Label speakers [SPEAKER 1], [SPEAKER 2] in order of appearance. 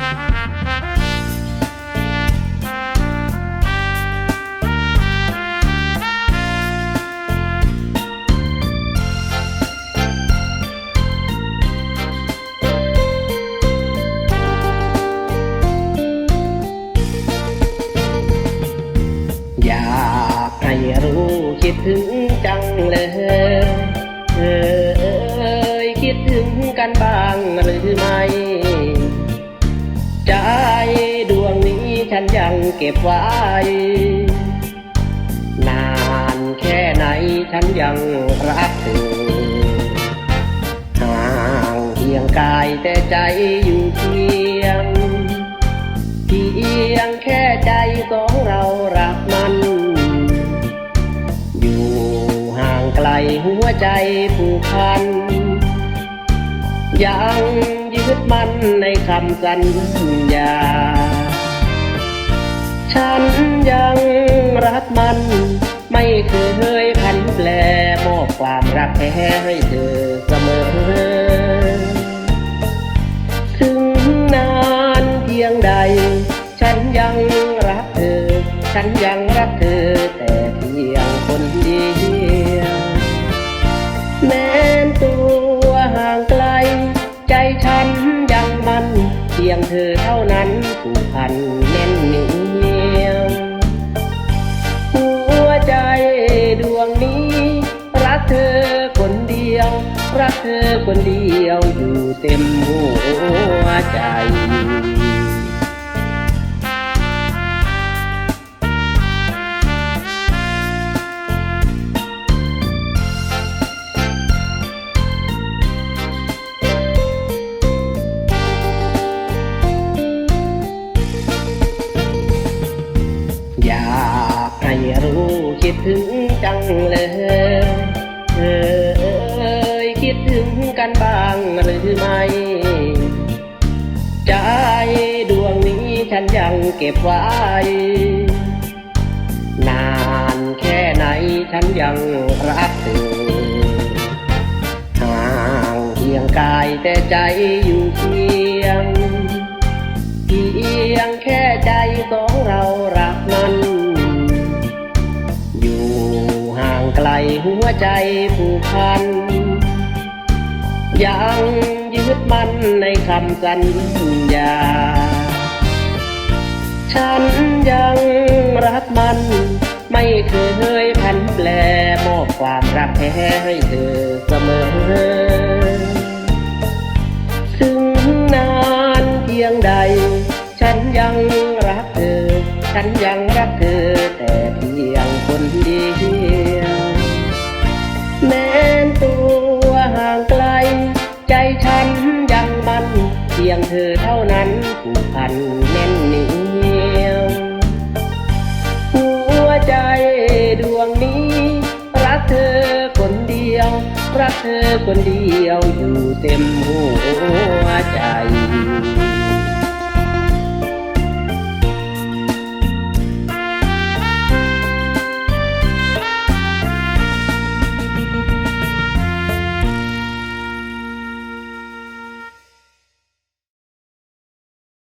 [SPEAKER 1] อยากให้รู้คิดถึงจังเลยเอยคิดถึงกันบ้างหรือไม่ ใจดวงนี้ฉันยังเก็บไว้ นานแค่ไหนฉันยังรักเธอห่างเพียงกายแต่ใจอยู่เคียงเพียงแค่ใจของเรารักมัน อยู่ห่างไกลหัวใจผูกพัน ยังยึดมั่นในคำสัญญา ฉันยังรักมัน ไม่เคยพันแปลมอบความรักแท้ให้เธอเสมอ ถึงนานเพียงใด นั้นผูกพันแน่นเหนียวหัวใจดวงนี้ รักเธอคนเดียว รักเธอคนเดียวอยู่เต็มหัวใจ ให้รู้คิดถึงจังเลยเอยคิดถึงกันบ้างหรือไม่ใจดวงนี้ฉันยังเก็บไว้ นานแค่ไหนฉันยังรักเธอห่างเพียงกายแต่ใจอยู่เคียงเพียงแค่ใจของเรารักมัน ใจผูกพัน ยังยึดมั่นในคำสัญญา ฉันยังรักมัน ไม่เคยพันแปลมอบความรักแท้ให้เธอเสมอ ถึงนานเพียงใด ฉันยัง เธอเท่านั้นผูกพันแน่นเหนียว หัวใจดวงนี้ รักเธอคนเดียว รักเธอคนเดียวอยู่เต็มหัวใจ